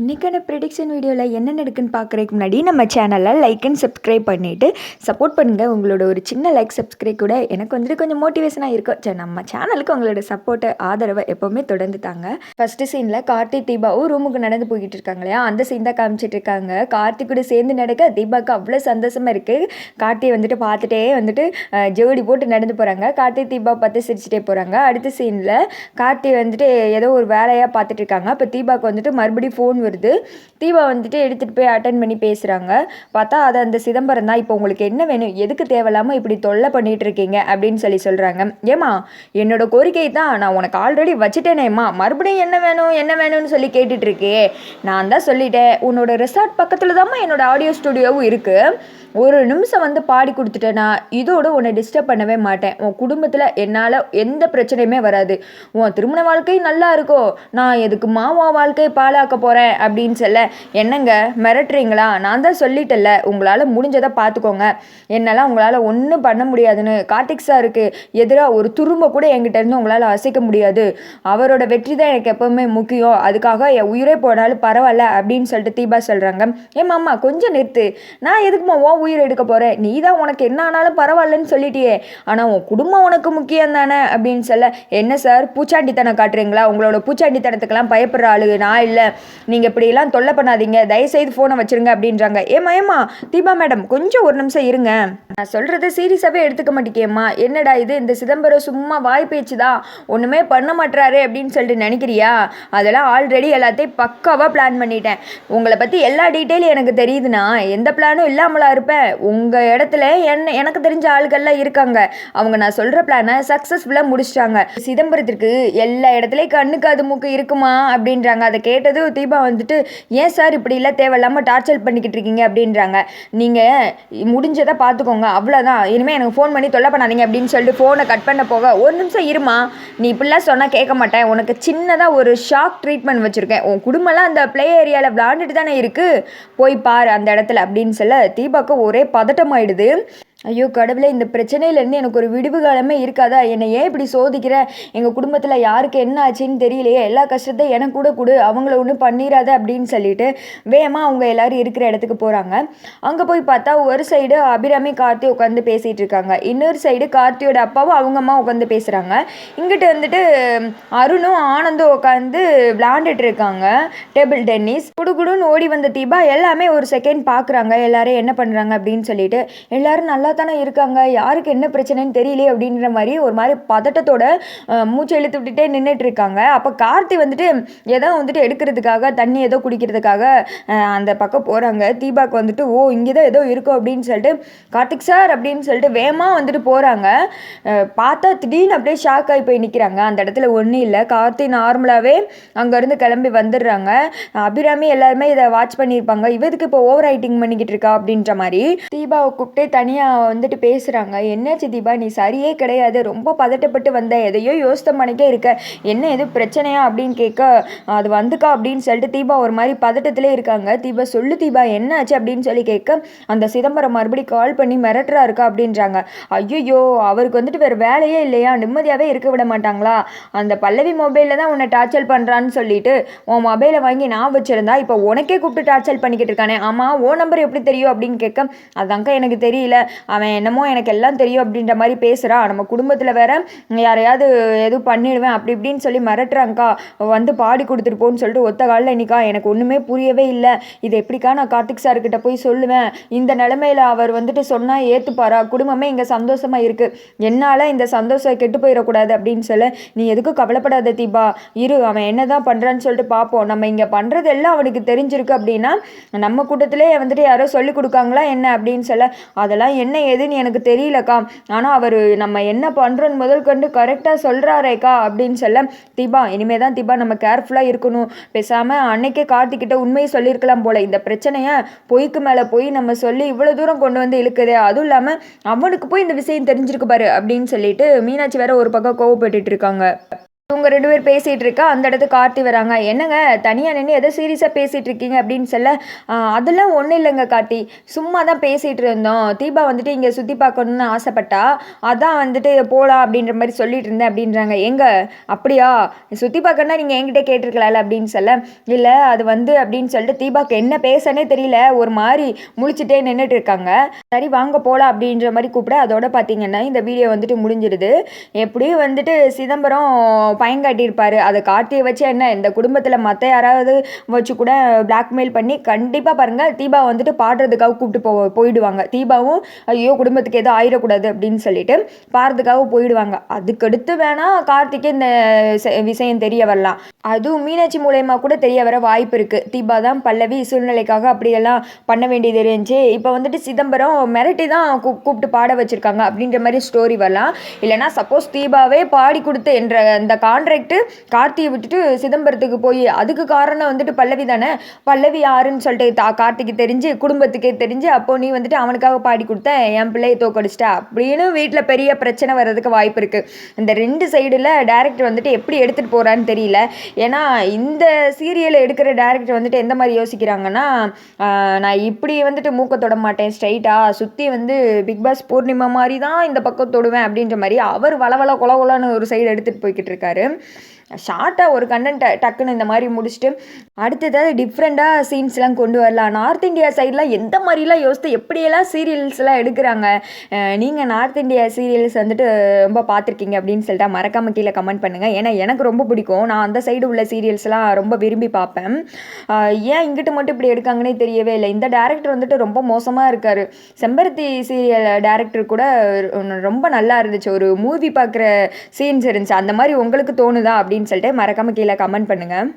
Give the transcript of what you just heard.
இன்றைக்கான ப்ரிடிக்ஷன் வீடியோவில் என்ன நடக்குன்னு பார்க்குறதுக்கு முன்னாடி நம்ம சேனலில் லைக் அண்ட் சப்ஸ்கிரைப் பண்ணிவிட்டு சப்போர்ட் பண்ணுங்கள் உங்களோட ஒரு சின்ன லைக் சப்ஸ்கிரைப் கூட எனக்கு வந்துட்டு கொஞ்சம் மோட்டிவேஷனாக இருக்கும். சரி நம்ம சேனலுக்கு உங்களோட சப்போர்ட்டை ஆதரவை எப்போவுமே தொடர்ந்து தாங்க. ஃபஸ்ட்டு சீனில் கார்த்திக் தீபாவும் ரூமுக்கு நடந்து போய்கிட்டு இருக்காங்க இல்லையா? அந்த சீன் தான் காமிச்சிட்டு இருக்காங்க. கார்த்திக் கூட சேர்ந்து நடக்க தீபாவுக்கு அவ்வளோ சந்தோஷமாக இருக்குது கார்த்தியை வந்துட்டு பார்த்துட்டே வந்துட்டு ஜோடி போட்டு நடந்து போகிறாங்க கார்த்திக் தீபா பார்த்து சிரிச்சிட்டே போகிறாங்க அடுத்த சீனில் கார்த்தி வந்துட்டு ஏதோ ஒரு வேலையாக பார்த்துட்டு இருக்காங்க. அப்போ தீபாவுக்கு வந்துட்டு மறுபடியும் ஃபோன் வருது. தீபா வந்துட்டு எடுத்துகிட்டு போய் அட்டன் பண்ணி பேசுகிறாங்க பார்த்தா அது அந்த சிதம்பரம் தான். இப்போ உங்களுக்கு என்ன வேணும்? எதுக்கு தேவையில்லாமல் இப்படி தொல்லை பண்ணிகிட்டு இருக்கீங்க? அப்படின்னு சொல்லி சொல்கிறாங்க ஏமா என்னோட கோரிக்கை தான். நான் உனக்கு ஆல்ரெடி வச்சுட்டேனேம்மா. மறுபடியும் என்ன வேணும்? என்ன வேணும்னு சொல்லி கேட்டுட்ருக்கே நான் தான் சொல்லிட்டேன். உன்னோட ரெசார்ட் பக்கத்தில் தான்மா என்னோட ஆடியோ ஸ்டுடியோவும் இருக்குது ஒரு நிமிஷம் வந்து பாடி கொடுத்துட்டேன்னா இதோடு உன்னை டிஸ்டர்ப் பண்ணவே மாட்டேன். உன் குடும்பத்தில் என்னால் எந்த பிரச்சனையுமே வராது. உன் திருமண வாழ்க்கை நல்லா இருக்கோ நான் எதுக்குமா உன் வாழ்க்கையை பாழாக்க போகிறேன் அப்படின்னு சொல்ல என்னங்க மிரட்டுறீங்களா? நான் தான் சொல்லிட்டல உங்களால் முடிஞ்சதை பார்த்துக்கோங்க. என்னால் உங்களால் ஒன்றும் பண்ண முடியாதுன்னு கார்த்திக் சாருக்கு எதிராக ஒரு துரும்ப கூட என்கிட்ட இருந்து உங்களால் அசைக்க முடியாது. அவரோட வெற்றி தான் எனக்கு எப்போவுமே முக்கியம். அதுக்காக என் உயிரே போனாலும் பரவாயில்ல அப்படின்னு சொல்லிட்டு தீபா சொல்கிறாங்க ஏ மாமா கொஞ்சம் நிறுத்து. நான் எதுக்குமா உன் உயிர் எடுக்க போகிறேன் நீ தான் உனக்கு என்ன ஆனாலும் பரவாயில்லன்னு சொல்லிட்டியே. ஆனால் உன் குடும்பம் உனக்கு முக்கியம் தானே அப்படின்னு சொல்ல என்ன சார்? பூச்சாண்டித்தனம் காட்டுறீங்களா? உங்களோட பூச்சாண்டித்தனத்துக்கெல்லாம் பயப்படுற ஆளு நான் இல்லை. நீங்கள் இப்படியெல்லாம் தொல்லை பண்ணாதீங்க. தயவுசெய்து ஃபோனை வச்சிருங்க அப்படின்றாங்க. ஏமா ஏமா தீபா மேடம் கொஞ்சம் ஒரு நிமிஷம் இருங்க. நான் சொல்கிறத சீரியஸாகவே எடுத்துக்க மாட்டேங்கேம்மா. என்னடா இது? இந்த சிதம்பரம் சும்மா வாய் பேச்சு தான் ஒன்றுமே பண்ண மாட்டாரு அப்படின்னு சொல்லிட்டு நினைக்கிறியா? அதெல்லாம் ஆல்ரெடி எல்லாத்தையும் பக்காவாக பிளான் பண்ணிட்டேன். உங்களை பற்றி எல்லா டீட்டெயிலும் எனக்கு தெரியுதுன்னா எந்த பிளானும் இல்லாமலா இருப்பேன் உங்கள் இடத்துல என்ன எனக்கு தெரிஞ்ச ஆளுகள்லாம் இருக்காங்க. அவங்க நான் சொல்கிற பிளானை சக்ஸஸ்ஃபுல்லாக முடிச்சிட்டாங்க. சிதம்பரத்திற்கு எல்லா இடத்துலையும் கண்ணுக்கு அது மூக்கு இருக்குமா? அப்படின்றாங்க. அதை கேட்டது தீபா வந்துட்டு ஏன் சார் இப்படிலாம் தேவையில்லாமல் டார்ச்சர் பண்ணிக்கிட்டு இருக்கீங்க? அப்படின்றாங்க. நீங்கள் முடிஞ்சதை பார்த்துக்கோங்க. அவ்வளோதான் இனிமேல் எனக்கு ஃபோன் பண்ணி தொல்லை பண்ணாதீங்க. அப்படின்னு சொல்லிட்டு ஃபோனை கட் பண்ண போக ஒரு நிமிஷம் இருமா? நீ இப்படிலாம் சொன்னால் கேட்க மாட்டேன். உனக்கு சின்னதாக ஒரு ஷாக் ட்ரீட்மெண்ட் வச்சுருக்கேன். உன் குடும்பம்லாம் அந்த ப்ளே ஏரியாவில் விளாண்டுட்டு தானே இருக்குது போய் பாரு அந்த இடத்துல. அப்படின்னு சொல்ல தீபாவுக்கு ஒரே பதட்டமாயிடுது. ஐயோ கடவுளே இந்த பிரச்சனையிலேருந்து எனக்கு ஒரு விடுவு காலமே இருக்காதா? என்னை ஏன் இப்படி சோதிக்கிற? எங்கள் குடும்பத்தில் யாருக்கு என்ன ஆச்சுன்னு தெரியலையே. எல்லா கஷ்டத்தையும் எனக்கு கூட கொடு. அவங்கள ஒன்றும் பண்ணிடாத அப்படின்னு சொல்லிட்டு வேகமாக அவங்க எல்லாரும் இருக்கிற இடத்துக்கு போகிறாங்க அங்கே போய் பார்த்தா ஒரு சைடு அபிராமி கார்த்தி உட்காந்து பேசிகிட்டு இருக்காங்க. இன்னொரு சைடு கார்த்தியோட அப்பாவும் அவங்க அம்மா உட்காந்து பேசுகிறாங்க இங்கிட்டு வந்துட்டு அருணும் ஆனந்தும் உட்காந்து விளாண்டுட்டு இருக்காங்க. Table tennis. குடுகுடுன்னு ஓடி வந்த தீபா எல்லாமே ஒரு செகண்ட் பார்க்குறாங்க எல்லாரும் என்ன பண்ணுறாங்க அப்படின்னு சொல்லிட்டு எல்லாரும் நல்லா தானே இருக்காங்க? யாருக்கு என்ன பிரச்சனைன்னு தெரியலையே அப்படின்ற மாதிரி ஒரு மாதிரி பதட்டத்தோட மூச்சு இழுத்து விட்டுட்டே நின்றுட்டு இருக்காங்க. அப்போ கார்த்தி வந்துட்டு ஏதோ வந்துட்டு எடுக்கிறதுக்காக தண்ணி ஏதோ குடிக்கிறதுக்காக அந்த பக்கம் போகிறாங்க தீபாக்கு வந்துட்டு ஓ இங்கே தான் ஏதோ இருக்கும் அப்படின்னு சொல்லிட்டு கார்த்திக் சார் அப்படின்னு சொல்லிட்டு வேகமாக வந்துட்டு போகிறாங்க பார்த்தா திடீர்னு அப்படியே ஷாக் ஆகி போய் நிற்கிறாங்க அந்த இடத்துல ஒன்றும் இல்லை. கார்த்தி நார்மலாகவே அங்கேருந்து கிளம்பி வந்துடுறாங்க. அபிராமி எல்லாருமே இதை வாட்ச் பண்ணியிருப்பாங்க. இவதுக்கு இப்போ ஓவர் ரைட்டிங் பண்ணிக்கிட்டு இருக்கா அப்படின்ற மாதிரி தீபாவை கூப்பிட்டு தனியாக வந்துட்டு பேசுகிறாங்க என்னாச்சு தீபா நீ சரியே கிடையாது. ரொம்ப பதட்டப்பட்டு வந்த எதையோ யோசித்த மணிக்கே இருக்க. என்ன எது பிரச்சனையா அப்படின்னு கேட்க அது வந்துக்கா அப்படின்னு சொல்லிட்டு தீபா ஒரு மாதிரி பதட்டத்திலே இருக்காங்க. தீபா சொல்லு தீபா என்னாச்சு? அப்படின்னு சொல்லி கேட்க அந்த சிதம்பரம் மறுபடியும் கால் பண்ணி மிரட்டுறா இருக்கா? அப்படின்றாங்க. ஐயோ அவருக்கு வந்துட்டு வேறு வேலையே இல்லையா? நிம்மதியாகவே இருக்க விட மாட்டாங்களா? அந்த பல்லவி மொபைலில் தான் உன்னை டார்ச்சர் பண்ணுறான்னு சொல்லிட்டு உன் மொபைலை வாங்கி நான் வச்சுருந்தா இப்போ உனக்கே கூப்பிட்டு டார்ச்சர் பண்ணிக்கிட்டு இருக்கானே? ஆமாம் ஓ நம்பர் எப்படி தெரியும்? அப்படின்னு கேட்க அதாங்க்கா எனக்கு தெரியல. அவன் என்னமோ எனக்கு எல்லாம் தெரியும் அப்படின்ற மாதிரி பேசுகிறான் நம்ம குடும்பத்தில் வேற யாரையாவது எதுவும் பண்ணிடுவேன் அப்படி இப்படின்னு சொல்லி மிரட்டுறாங்க்கா வந்து பாடி கொடுத்துட்டு போன்னு சொல்லிட்டு ஒத்த காலில் இன்னிக்கா எனக்கு ஒன்றுமே புரியவே இல்லை. இது எப்படிக்கா நான் கார்த்திக் சார்கிட்ட போய் சொல்லுவேன்? இந்த நிலமையில அவர் வந்துட்டு சொன்னால் ஏற்றுப்பாரா குடும்பமே இங்கே சந்தோஷமாக இருக்குது என்னால் இந்த சந்தோஷம் கெட்டு போயிடக்கூடாது அப்படின்னு சொல்ல. நீ எதுக்கும் கவலைப்படாத தீபா. இரு அவன் என்னதான் பண்ணுறான்னு சொல்லிட்டு பார்ப்போம் நம்ம இங்கே பண்ணுறது எல்லாம் அவனுக்கு தெரிஞ்சிருக்கு அப்படின்னா நம்ம கூட்டத்திலே வந்துட்டு யாரோ சொல்லி கொடுக்காங்களா என்ன அப்படின்னு சொல்ல அதெல்லாம் என்ன ஏதுன்னு எனக்கு தெரியலக்கா. ஆனால் அவர் நம்ம என்ன பண்ணுறோன்னு முதல் கொண்டு கரெக்டாக சொல்கிறாரேக்கா அப்படின்னு சொல்ல தீபா இனிமே தான் தீபா நம்ம கேர்ஃபுல்லாக இருக்கணும். பேசாமல் அன்னைக்கே கார்த்திக்கிட்ட உண்மையை சொல்லியிருக்கலாம் போல. இந்த பிரச்சனையை பொய்க்கு மேலே போய் நம்ம சொல்லி இவ்வளோ தூரம் கொண்டு வந்து இழுக்குதே. அதுவும் இல்லாமல் அவனுக்கு போய் இந்த விஷயம் தெரிஞ்சிருக்கு பாரு அப்படின்னு சொல்லிட்டு மீனாட்சி வேற ஒரு பக்கம் கோவப்பட்டு இருக்காங்க. இவங்க ரெண்டு பேர் பேசிகிட்டு இருக்கா? அந்த இடத்துக்கு கார்த்தி வராங்க. என்னங்க தனியாக நின்று எதோ சீரியஸாக பேசிகிட்டு இருக்கீங்க அப்படின்னு சொல்ல அதெல்லாம் ஒன்றும் இல்லைங்க கார்த்தி. சும்மா தான் பேசிகிட்டு இருந்தோம். தீபா வந்துட்டு இங்கே சுற்றி பார்க்கணுன்னு ஆசைப்பட்டா அதான் வந்துட்டு போகலாம் அப்படின்ற மாதிரி சொல்லிட்டு இருந்தேன் அப்படின்றாங்க. எங்கே? அப்படியா? சுற்றி பார்க்கணுன்னா நீங்கள் என்கிட்ட கேட்டிருக்கலாம்ல அப்படின்னு சொல்ல இல்லை அது வந்து அப்படின்னு சொல்லிட்டு தீபாக்கு என்ன பேசனே தெரியல. ஒரு மாதிரி முழிச்சிட்டே நின்றுட்டு இருக்காங்க. சரி வாங்க போகலாம் அப்படின்ற மாதிரி கூப்பிட அதோட பார்த்தீங்கன்னா இந்த வீடியோ வந்துட்டு முடிஞ்சிடுது எப்படியும் வந்துட்டு சிதம்பரம் பயங்காட்டியிருப்பாரு அதை கார்த்தியை வச்சு என்ன இந்த குடும்பத்தில் மற்ற யாராவது வச்சு கூட பிளாக்மெயில் பண்ணி கண்டிப்பாக பாருங்கள் தீபா வந்துட்டு பாடுறதுக்காக கூப்பிட்டு போ போயிடுவாங்க. தீபாவும் ஐயோ குடும்பத்துக்கு எதுவும் ஆயிடக்கூடாது அப்படின்னு சொல்லிட்டு பாடுறதுக்காக போயிடுவாங்க. அதுக்கடுத்து வேணால் கார்த்திக்கு இந்த விஷயம் தெரிய வரலாம். அதுவும் மீனாட்சி மூலயமா கூட தெரிய வர வாய்ப்பு இருக்குது தீபா தான் பல்லவி சூழ்நிலைக்காக அப்படியெல்லாம் பண்ண வேண்டியது இருந்துச்சு. இப்போ வந்துட்டு சிதம்பரம் மிரட்டி தான் கூப்பிட்டு பாட வச்சுருக்காங்க அப்படின்ற மாதிரி ஸ்டோரி வரலாம். இல்லைனா சப்போஸ் தீபாவே பாடி கொடுத்து என்ற அந்த கான்ட்ராக்ட்டு கார்த்தியை விட்டுட்டு சிதம்பரத்துக்கு போய் அதுக்கு காரணம் வந்துட்டு பல்லவி தானே? பல்லவி யாருன்னு சொல்லிட்டு தா கார்த்திக்கு தெரிஞ்சு குடும்பத்துக்கே தெரிஞ்சு அப்போ நீ வந்துட்டு அவனுக்காக பாடி கொடுத்த என் பிள்ளையை தோக்கடிச்சிட்டா அப்படின்னு வீட்டில் பெரிய பிரச்சனை வர்றதுக்கு வாய்ப்பு இருக்குது இந்த ரெண்டு சைடில் டேரக்டர் வந்துட்டு எப்படி எடுத்துகிட்டு போகிறான்னு தெரியல. ஏன்னா இந்த சீரியலை எடுக்கிற டேரக்டர் வந்துட்டு எந்த மாதிரி யோசிக்கிறாங்கன்னா நான் இப்படி வந்துட்டு மூக்க தொட மாட்டேன் ஸ்ட்ரைட்டாக சுற்றி வந்து பிக் பாஸ் பூர்ணிமா மாதிரி தான் இந்த பக்கம் தொடுவேன் அப்படின்ற மாதிரி அவர் வளவள கொல ஒரு சைடு எடுத்துகிட்டு போய்கிட்டு இருக்காரு. ederim. ஷார்ட்டாக ஒரு கண்டென்ட்டை டக்குன்னு இந்த மாதிரி முடிச்சுட்டு அடுத்ததாவது டிஃப்ரெண்ட்டாக சீன்ஸ்லாம் கொண்டு வரலாம். நார்த் இந்தியா சைட்லாம் எந்த மாதிரிலாம் யோசித்து எப்படியெல்லாம் சீரியல்ஸ்லாம் எடுக்கிறாங்க? நீங்கள் நார்த் இந்தியா சீரியல்ஸ் வந்துட்டு ரொம்ப பார்த்துருக்கீங்க அப்படின்னு சொல்லிட்டு மறக்காமல் கீழே கமெண்ட் பண்ணுங்கள் ஏன்னா எனக்கு ரொம்ப பிடிக்கும். நான் அந்த சைடு உள்ள சீரியல்ஸ்லாம் ரொம்ப விரும்பி பார்ப்பேன். ஏன் இங்கிட்டு மட்டும் இப்படி எடுக்காங்கன்னே தெரியவே இல்லை. இந்த டேரக்டர் வந்துட்டு ரொம்ப மோசமாக இருக்கார். செம்பருத்தி சீரியல் டேரக்டர் கூட ரொம்ப நல்லா இருந்துச்சு. ஒரு மூவி பார்க்குற சீன்ஸ் இருந்துச்சு. அந்த மாதிரி உங்களுக்கு தோணுதா அப்படின்னு சொல்லிட்டு மறக்காமல் கீழே கமெண்ட் பண்ணுங்கள்